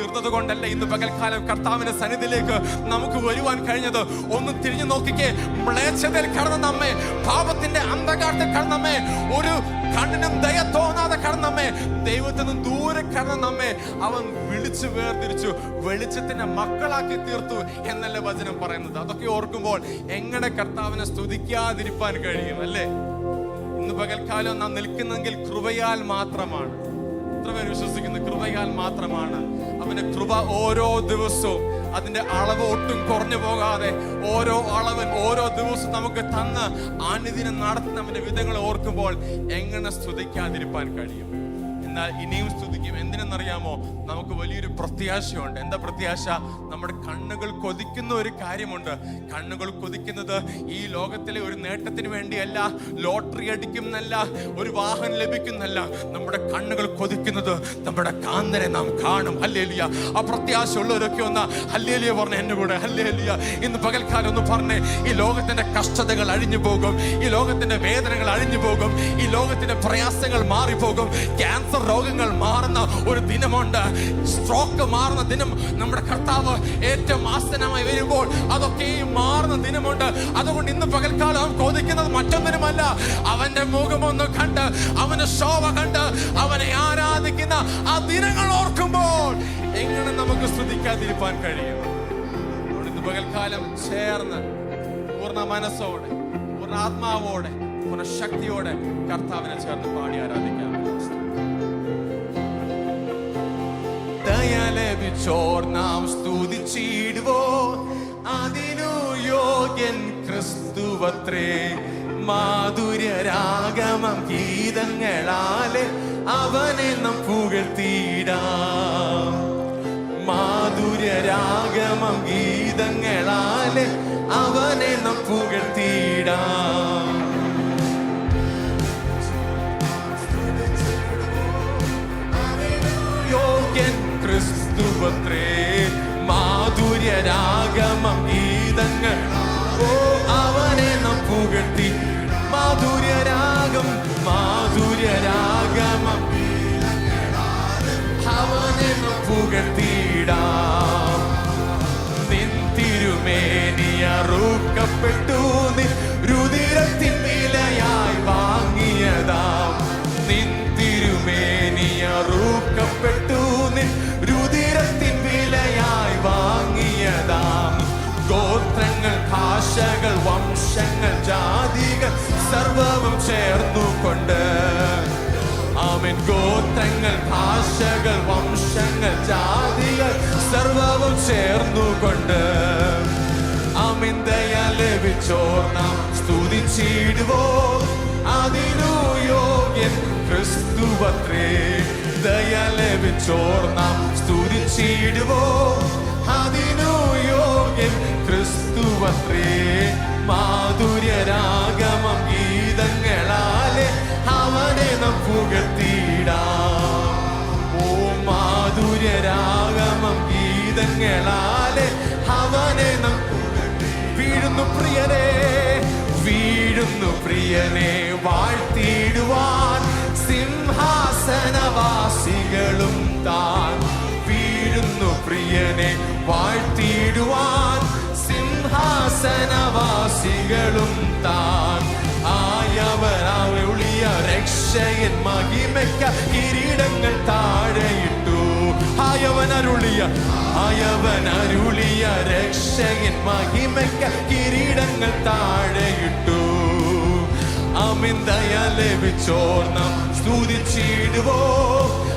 തീർന്നത് കൊണ്ടല്ല ഇന്ന് പകൽക്കാലം കർത്താവിന്റെ സന്നിധിയിലേക്ക് നമുക്ക് വരുവാൻ കഴിഞ്ഞത്? ഒന്ന് തിരിഞ്ഞു നോക്കിക്കേ. മ്ലേച്ഛതയിൽ കടന്ന നമ്മെ പാപത്തിന്റെ അന്ധകാരത്തിൽ കടന്ന നമ്മെ ഒരു കണ്ണിനും ദയ തോന്നാതെ കടന്ന നമ്മെ ദൈവത്തിൽ നിന്ന് ദൂരെ കടന്ന നമ്മെ അവൻ വിളിച്ചു വേർതിരിച്ചു വെളിച്ചത്തിന്റെ മക്കളാക്കി തീർത്തു എന്നല്ല വചനം പറയുന്നത്? അതൊക്കെ ഓർക്കുമ്പോൾ എങ്ങനെ കർത്താവിനെ സ്തുതിക്കാതിരിപ്പാൻ കഴിയും അല്ലേ? ഇന്ന് പകൽക്കാലം നാം നിൽക്കുന്നെങ്കിൽ കൃപയാൽ മാത്രമാണ്. എത്ര പേര് വിശ്വസിക്കുന്നു? കൃപയാൽ മാത്രമാണ്. അവന്റെ കൃപ ഓരോ ദിവസവും അതിന്റെ അളവ് ഒട്ടും കുറഞ്ഞു പോകാതെ ഓരോ അളവൻ ഓരോ ദിവസവും നമുക്ക് തന്ന് അനുദിനം നടത്തുന്ന അവന്റെ വിധങ്ങൾ ഓർക്കുമ്പോൾ എങ്ങനെ സ്തുതിക്കാതിരിപ്പാൻ കഴിയും? എന്നാൽ ഇനിയും സ്തുതിക്കും. എന്തിനെന്നറിയാമോ? നമുക്ക് വലിയൊരു പ്രത്യാശയുണ്ട്. എന്താ പ്രത്യാശ? നമ്മുടെ കണ്ണുകൾ കൊതിക്കുന്ന ഒരു കാര്യമുണ്ട്. കണ്ണുകൾ കൊതിക്കുന്നത് ഈ ലോകത്തിലെ ഒരു നേട്ടത്തിന് വേണ്ടിയല്ല ലോട്ടറി അടിക്കുന്നല്ല ഒരു വാഹനം ലഭിക്കുന്നല്ല. നമ്മുടെ കണ്ണുകൾ കൊതിക്കുന്നത് നമ്മുടെ കാന്തനെ നാം കാണും. ഹല്ലേലിയ. ആ പ്രത്യാശ ഉള്ളവരൊക്കെ ഒന്ന് ഹല്ലേലിയ പറഞ്ഞ എന്റെ കൂടെ ഹല്ലേലിയ. ഇന്ന് പകൽക്കാലം ഒന്ന് പറഞ്ഞേ ഈ ലോകത്തിന്റെ കഷ്ടതകൾ അഴിഞ്ഞു പോകും. ഈ ലോകത്തിന്റെ വേദനകൾ അഴിഞ്ഞു പോകും. ഈ ലോകത്തിന്റെ പ്രയാസങ്ങൾ മാറിപ്പോകും. ക്യാൻസർ രോഗങ്ങൾ മാറുന്ന ഒരു ദിനമുണ്ട്. സ്ട്രോക്ക് മാറുന്ന ദിനം നമ്മുടെ കർത്താവ് ഏറ്റവും ആസനമായി വരുമ്പോൾ അതൊക്കെ മാറുന്ന ദിനമുണ്ട്. അതുകൊണ്ട് ഇന്ന് പകൽക്കാലം കൊതിക്കുന്നത് മറ്റൊന്നിനുമല്ല. അവന്റെ മുഖമൊന്ന് കണ്ട് അവന്റെ ശോഭ കണ്ട് അവനെ ആരാധിക്കുന്ന ആ ദിനങ്ങൾ ഓർക്കുമ്പോൾ എങ്ങനെ നമുക്ക് ശ്രദ്ധിക്കാതിരിക്കാൻ കഴിയും? ഇന്ന് പകൽക്കാലം ചേർന്ന് പൂർണ മനസ്സോടെ പൂർണ ആത്മാവോടെ പൂർണ ശക്തിയോടെ കർത്താവിനെ ചേർന്ന് പാടി ആരാധിക്കാം. ലഭിച്ചോർ നാം സ്തുതിച്ചിടുവോ? അതിനു യോഗ്യൻ ക്രിസ്തുവത്രേ മാധുര്യരാഗമം ഗീതങ്ങളാലെ അവനെ നാം പുകഴ്ത്തിയിടാം. മാധുര്യരാഗമ ഗീതങ്ങളാലെ അവനെ നാം പുകഴ്ത്തിയിടാം. ഗീതങ്ങൾ. ഓ അവനെ നാം പുകഴ്ത്തി. മാധുര്യരാഗം മാധുര്യരാഗമം. അവനെ നാം പുകഴ്ത്തിയിടാം. നിൻ റൂക്കപ്പെട്ടു അറുക്കപ്പെട്ടു. നിൻ ഗോത്രങ്ങൾ ഭാഷകൾ വംശങ്ങൾ ജാതികൾ സർവവും ചേർന്നുകൊണ്ട് ലഭിച്ചോർ നാം സ്തുതിച്ചിടുവോ? അതിനു യോഗ്യൻ ക്രിസ്തുവത്രേ ദയ ലഭിച്ചോർ നാം സ്തുതിച്ചിടുവോ? അതിനു യോഗ്യൻ ക്രിസ്തുവത്രേ പ്രിയനെ വീഴുന്നു പ്രിയനെ വാഴ്ത്തിയിടുവാൻ സിംഹാസനവാസികളും താൻ. വീഴുന്നു പ്രിയനെ വാഴ്ത്തിയിടുവാൻ സിംഹാസനവാസികളും താൻ. ആയവരാളിയ രക്ഷയൻ മഹിമയ്ക്ക കിരീടങ്ങൾ താഴെയിട്ടു. ആയവൻ അരുളിയ ആയവൻ അരുളിയ രക്ഷകൻ മഹിമയ്ക്ക കിരീടങ്ങൾ താഴെയിട്ടു. അമിൻ ദയ ലഭിച്ചോർ സ്തുതിച്ചിടുവോ.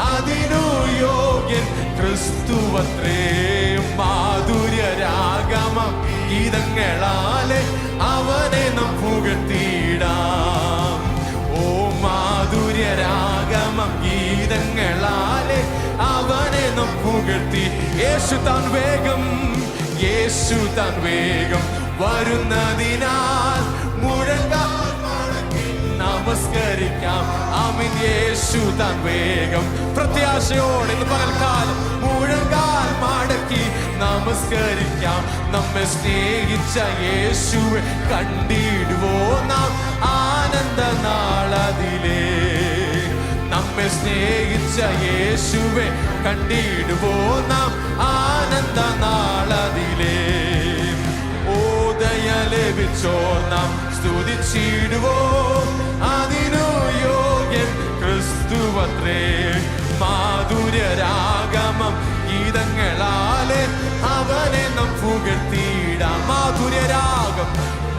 അതിനു യോഗ്യൻ ക്രിസ്തുവത്രേ. മാധുര്യരാഗമ ഗീതങ്ങളാലെ യേശു താൻ വേഗം യേശു താൻ വേഗം വരുന്നതിനാൽ നമസ്കരിക്കാം. ആമീൻ യേശു താൻ വേഗം. പ്രത്യാശയോടെ പകൽക്കാലം മുഴങ്കാൽ മടക്കി നമസ്കരിക്കാം. നമ്മെ സ്നേഹിച്ച യേശുവെ കണ്ടിടുവോ നാം ആനന്ദ നാളതിലേ? നമ്മെ സ്നേഹിച്ച യേശുവെ കണ്ടിടുവോ നാം സ്തുതിച്ചിടുവോ അതിനു യോഗ്യൻ ക്രിസ്തുവത്രേ മാധുര്യരാഗമം ഗീതങ്ങളാലെ അവനെ നാം പുകഴ്ത്തിയിടാം മാധുര്യരാഗം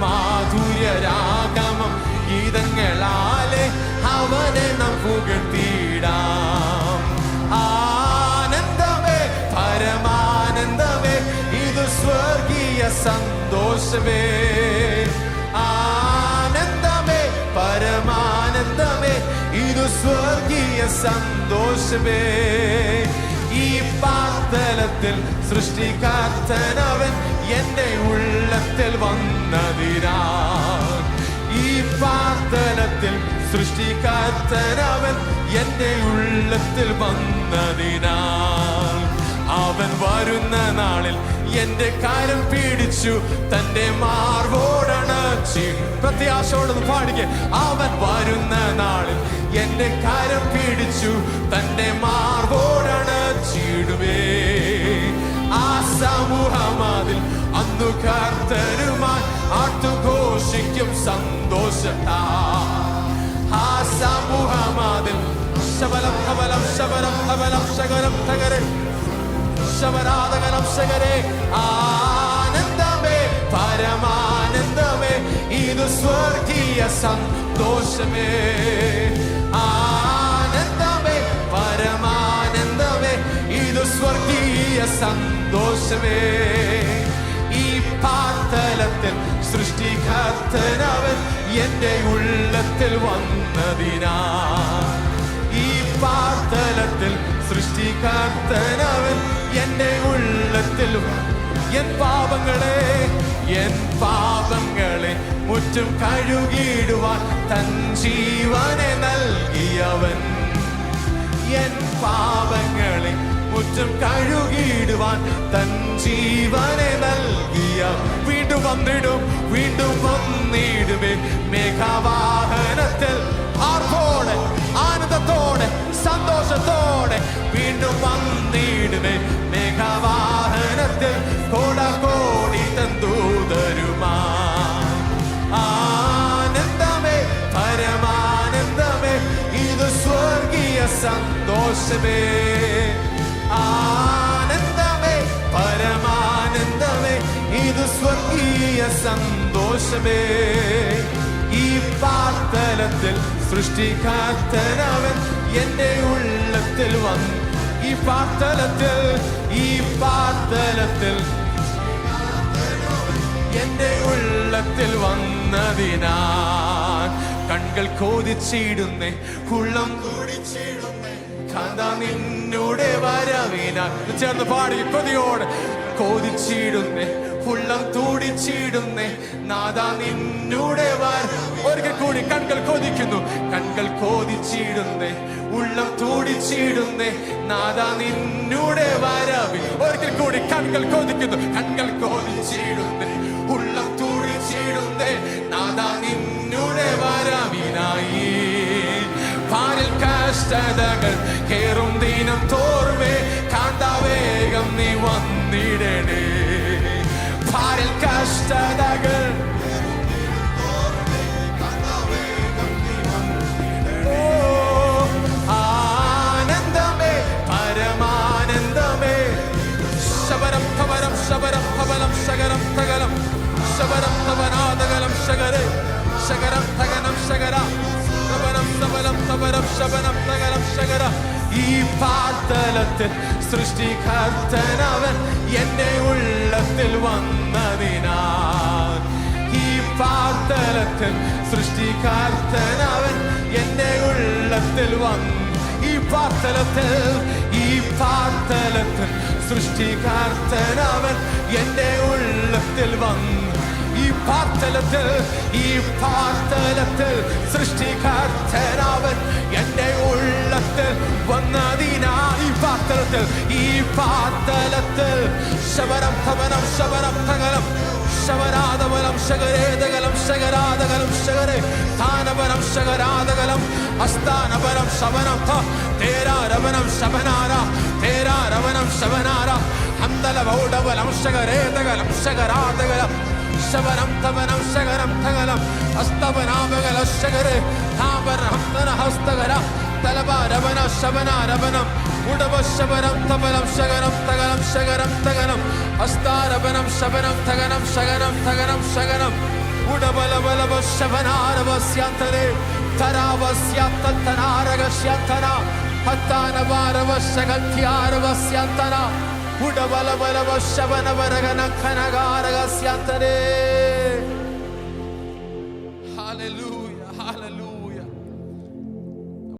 മാധുര്യരാഗമം ഗീതങ്ങളാലെ അവനെ നാം പുകഴ്ത്തിയിടാം ആനന്ദമേ പരമാനന്ദമേ ഇത് സ്വർഗീയ സന്തോഷമേ. സ്വർഗീയ സന്തോഷമേ. ഈ പാതലത്തിൽ സൃഷ്ടിക്കാത്തനവൻ എന്റെ ഉള്ളത്തിൽ വന്നതിനാ ഈ പാതലത്തിൽ സൃഷ്ടിക്കാത്തനവൻ എന്റെ ഉള്ളത്തിൽ വന്നതിനാൽ. അവൻ വരുന്ന നാളിൽ എന്റെ കാര്യം പീഡിച്ചു തന്റെ മാർവോടണച്ചി പ്രത്യാശയോടൊന്ന് പാടുക അവൻ വരുന്ന നാളിൽ എന്റെ കരം പിടിച്ചു തന്റെ മാർവോടണച്ചിടുവേ ആ സമൂഹമാതിൽ അന്നു കർത്തരുമാൻ ആട്ടുഘോഷിക്കും സന്തോഷത്താ. ആ സമൂഹമാതിൽ ശബലം കബലം ശബലം കബലം ശകരം തകരെ. ശബരാധകരം ശകരെ. ആനന്ദമേ പരമാനന്ദമേ ഇത് സ്വർഗീയ സന്തോഷമേ ആനന്ദമേ പരമാനന്ദമേ ഇത് സ്വർഗീയ സന്തോഷമേ ഈ പാത്തലത്തിൽ സൃഷ്ടികർത്തനവൻ എന്റെ ഉള്ളത്തിൽ വന്നതിനാ ഈ പാത്തലത്തിൽ സൃഷ്ടികർത്തനവൻ എന്റെ ഉള്ളത്തിൽ വ- എൻ പാപങ്ങളെ എൻ പാപങ്ങളെ മുറ്റും കഴുകിയിടുവാൻ തൻ ജീവനെ നൽകിയവൻ. എൻ പാപങ്ങളെ മുറ്റും കഴുകിയിടുവാൻ തൻ ജീവനെ നൽകിയ വീണ്ടും വന്നിടും വീണ്ടും വന്നിടുവേ. മേഘവാഹനത്തിൽ ആർപ്പോടെ ആനന്ദത്തോടെ സന്തോഷത്തോടെ വീണ്ടും വന്നിടുവേ. മേഘവാഹനത്തിൽ കോട കോടി തന്തൂതരുമാ. ആനന്ദമേ പരമാനന്ദമേ ഇത് സ്വർഗീയ സന്തോഷമേ. ആനന്ദമേ പരമാനന്ദമേ ഇത് സ്വർഗീയ സന്തോഷമേ. ഈ പാർത്തലത്തിൽ സൃഷ്ടിക്കാത്തനവൻ എന്റെ ഉള്ളത്തിൽ വന്നു. ഈ പാത്തലത്തിൽ ഈ പാത്തലത്തിൽ എന്റെ ഉള്ളത്തിൽ വന്നതിനാ കൺകൾ കോതിച്ചിടുന്നേ ഉള്ളം കൂടിച്ചിടുന്നേ കഥ നിന്നൂടെ വരവിനാ ചേർന്ന് പാടി കൊതിയോട് കോതിച്ചിടുന്നേ ഉള്ളം തൂടിച്ചിടുന്നേ നാദാ നിന്നൂടെ വര ഒരിക്കൽ കൂടി കൺകൾ കൊതിക്കുന്നു. കൺകൾ കൊതിച്ചിടുന്നേ ഉള്ളം തൂടിച്ചിടുന്നേ. നാദ നിന്നൂടെ വരവിൽ ഒരിക്കൽ കൂടി കൺകൾ കൊതിക്കുന്നു. കൺകൾ കൊതിച്ചിടുന്നേ ഉള്ളം തൂടിച്ചിടുന്നേ. നാദ നിന്നൂടെ വരവിനായി. പാരിൽ കഷ്ടതകൾ കേറും ദിനം തോർവേ കാന്താവേഗം നീ വന്നിടണേ. പാരിൽ കഷ്ടതകൾ ശകരം തകലം. ശബരം തപനാതകലം ശകരെ. ശകരം തകനം ശകര. ശബനം സബലം സബരം ശബനം തകലം ശകര. ഈ പാത്തലത്തിൽ സൃഷ്ടികർത്തനവൻ എന്റെ ഉള്ളത്തിൽ വന്നതിനാൽ. ഈ പാത്തലത്തിൽ സൃഷ്ടികർത്തനവൻ എന്റെ ഉള്ളത്തിൽ വന്നു. ഈ പാത്തലത്തിൽ ഈ പാത്തലത്തിൽ സൃഷ്ടികർത്തനവൻ എന്റെ ഉള്ളത്തിൽ വന്നു. ഈ പാർത്തലത്തിൽ ഈ പാർത്തലത്തിൽ സൃഷ്ടികർത്തനവൻ എന്റെ ഉള്ളത്തിൽ വന്നതിനാ ഈ പാർത്തലത്തിൽ ഈ പാർത്തലത്തിൽ ശബരം ഭവനം ശബരം തകലം ശവരാധവലം ശകരേതകലം ശകരാധകലം ശകരെ. സ്ഥാനപരം ശകരാധകലം അസ്ഥാനപരം ശവനം. തേരാരവനം ശവനാര തേരാരവനം ശവനാര. ഹന്തല ബൗഡവലം ശകരേതകലം. ശകരാധകലം ശവനം തവനം ശകരം തകലം ഹസ്തവനാമകല ശകര്. ഹാബരം തന ഹസ്തകര തലബാരവന ശബനാരവനം ഉടവ ശബരം തബലം ശകരം തകലം ശകരം തകലം ഹസ്താരവനം ശബനം തകനം ശകരം തകനം ശകനം. ഉടബലബലവ ശബനാരവസ്യാന്തരേ തരാവസ്യാത്തനാരകസ്യാന്തന ഹത്താനവാരവ ശകത്യാരവസ്യാന്തന ഉടബലബലവ ശബനവരഗന ഖനകാരകസ്യാന്തരേ